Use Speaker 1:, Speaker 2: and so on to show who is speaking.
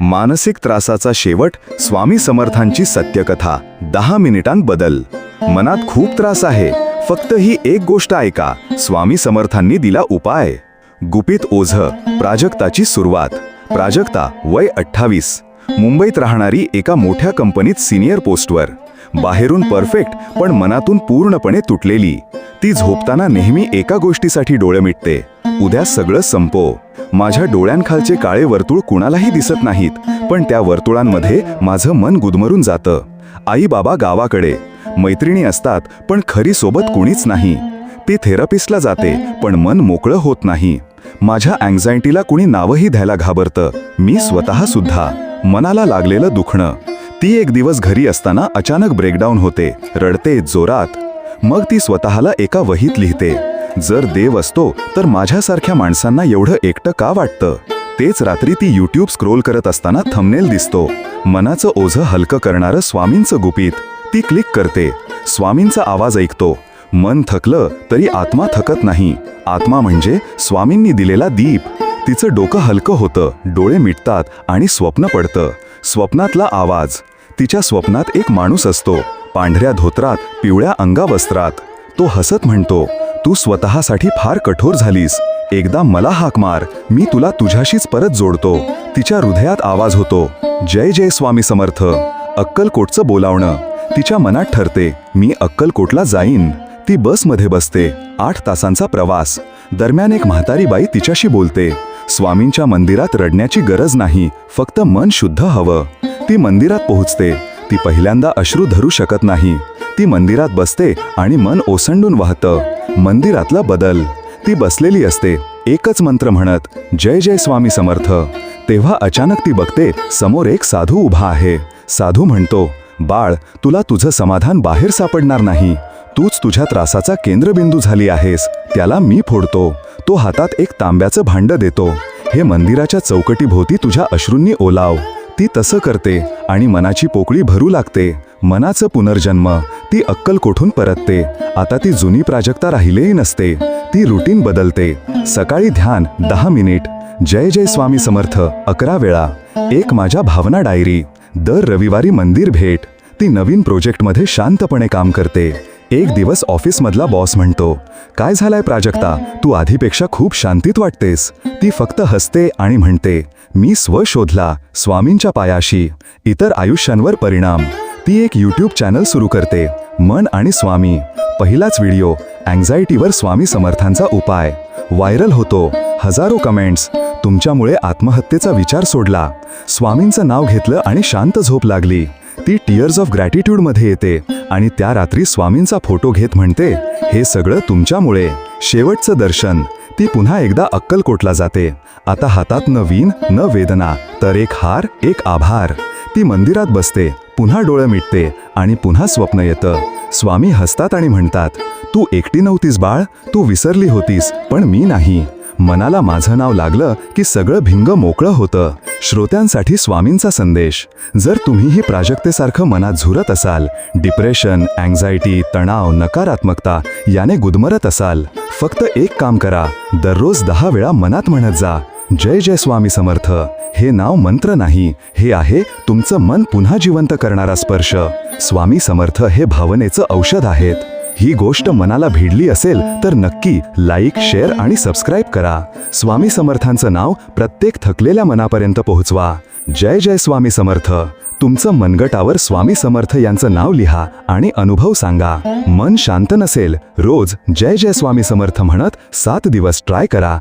Speaker 1: मानसिक त्रासाचा शेवट स्वामी समर्थांची सत्यकथा दहा मिनिटांत बदल मनात खूप त्रास आहे फक्त ही एक गोष्ट ऐका स्वामी समर्थांनी दिला उपाय. गुपित ओझ प्राजक्ताची सुरुवात. प्राजक्ता वय अठ्ठावीस. मुंबईत राहणारी एका मोठ्या कंपनीत सिनियर पोस्टवर. बाहेरून परफेक्ट पण मनातून पूर्णपणे तुटलेली. ती झोपताना नेहमी एका गोष्टीसाठी डोळे मिटते. उद्या सगळं संपो. माझ्या डोळ्यांखालचे काळे वर्तुळ कुणालाही दिसत नाहीत पण त्या वर्तुळांमध्ये माझं मन गुदमरून जातं. आई बाबा गावाकडे. मैत्रिणी असतात पण खरी सोबत कुणीच नाही. ती थेरपिस्टला जाते पण मन मोकळं होत नाही. माझ्या अँझायटीला कुणी नावही द्यायला घाबरतं. मी स्वतः सुद्धा. मनाला लागलेलं दुखणं. ती एक दिवस घरी असताना अचानक ब्रेकडाऊन होते. रडते जोरात. मग ती स्वतःला एका वहीत लिहिते. जर देव असतो तर माझ्यासारख्या माणसांना एवढं एकटं का वाटतं? तेच रात्री ती यूट्यूब स्क्रोल करत असताना थंबनेल दिसतो. मनाचं ओझं हलकं करणारं स्वामींचं गुपित. ती क्लिक करते. स्वामींचा आवाज ऐकतो. मन थकलं तरी आत्मा थकत नाही. आत्मा म्हणजे स्वामींनी दिलेला दीप. तिचं डोकं हलकं होतं डोळे मिटतात आणि स्वप्न पडतं. स्वप्नातला आवाज. तिच्या स्वप्नात एक माणूस असतो. पांढऱ्या धोत्रात पिवळ्या अंगावस्त्रात. तो हसत म्हणतो तू स्वतःसाठी फार कठोर झालीस. एकदा मला हाक मार मी तुला तुझ्याशीच परत जोडतो. तिच्या हृदयात आवाज होतो जय जय स्वामी समर्थ. अक्कलकोटचं बोलावणं. तिच्या मनात ठरते मी अक्कलकोटला जाईन. ती बसमध्ये बसते आठ तासांचा प्रवास. दरम्यान एक म्हातारी बाई तिच्याशी बोलते स्वामींच्या मंदिरात रडण्याची गरज नाही फक्त मन शुद्ध हवं. ती मंदिरात पोहोचते ती पहिल्यांदा अश्रू धरू शकत नाही. ती मंदिरात बसते आणि मन ओसंडून वाहतं. मंदिरातला बदल. ती बसलेली असते एकच मंत्र म्हणत जय जय स्वामी समर्थ. तेव्हा अचानक ती बघते समोर एक साधू उभा आहे. साधू म्हणतो बाळ तुला तुझं समाधान बाहेर सापडणार नाही. तूच तुझ्या त्रासाचा केंद्रबिंदू झाली आहेस. त्याला मी फोडतो. तो हातात एक तांब्याचं भांड देतो. हे मंदिराच्या चौकटीभोवती तुझ्या अश्रूंनी ओलाव. ती तसं करते आणि मनाची पोकळी भरू लागते. मनाचं पुनर्जन्म ती अक्कल कोठून परतते? आता ती जुनी प्राजक्ता राहिलेही नसते. ती रुटीन बदलते. सकाळी ध्यान दहा मिनिट. जय जय स्वामी समर्थ अकरा वेळा. एक माझ्या भावना डायरी. दर रविवारी मंदिर भेट. ती नवीन प्रोजेक्टमध्ये शांतपणे काम करते. एक दिवस ऑफिसमधला बॉस म्हणतो काय झालाय प्राजक्ता? तू आधीपेक्षा खूप शांतीत वाटतेस. ती फक्त हसते आणि म्हणते मी स्व शोधला स्वामींच्या पायाशी. इतर आयुष्यांवर परिणाम. ती एक यूट्यूब चॅनल सुरू करते. मन आणि स्वामी. पहिलाच व्हिडिओ अँझायटीवर स्वामी समर्थांचा उपाय. व्हायरल होतो. हजारो कमेंट्स तुमच्यामुळे आत्महत्येचा विचार सोडला. स्वामींचं नाव घेतलं आणि शांत झोप लागली. ती टिअर्स ऑफ ग्रॅटिट्यूडमध्ये येते. आणि त्या रात्री स्वामींचा फोटो घेत म्हणते हे सगळं तुमच्यामुळे. शेवटचं दर्शन. ती पुन्हा एकदा अक्कलकोटला जाते. आता हातात न वीण न वेदना तर एक हार एक आभार. ती मंदिरात बसते पुन्हा डोळं मिटते आणि पुन्हा स्वप्न येतं. स्वामी हसतात आणि म्हणतात तू एकटी नव्हतीस बाळ तू विसरली होतीस पण मी नाही. मनाला माझं नाव लागलं की सगळं भिंग मोकळं होतं. श्रोत्यांसाठी स्वामींचा संदेश. जर तुम्हीही प्राजक्तेसारखं मनात झुरत असाल डिप्रेशन अँझायटी तणाव नकारात्मकता याने गुदमरत असाल फक्त एक काम करा दररोज दहा वेळा मनात म्हणत जा. जय जय स्वामी समर्थ. हे नाव मंत्र नाही हे आहे तुमचं मन पुन्हा जिवंत करणारा स्पर्श. स्वामी समर्थ हे भावनेचं औषध आहेत. ही गोष्ट मनाला भिडली असेल तर नक्की लाईक शेअर आणि सबस्क्राईब करा. स्वामी समर्थांचं नाव प्रत्येक थकलेल्या मनापर्यंत पोहोचवा. जय जय स्वामी समर्थ. तुमचं मनगटावर स्वामी समर्थ यांचं नाव लिहा आणि अनुभव सांगा. मन शांत नसेल रोज जय जय स्वामी समर्थ म्हणत सात दिवस ट्राय करा.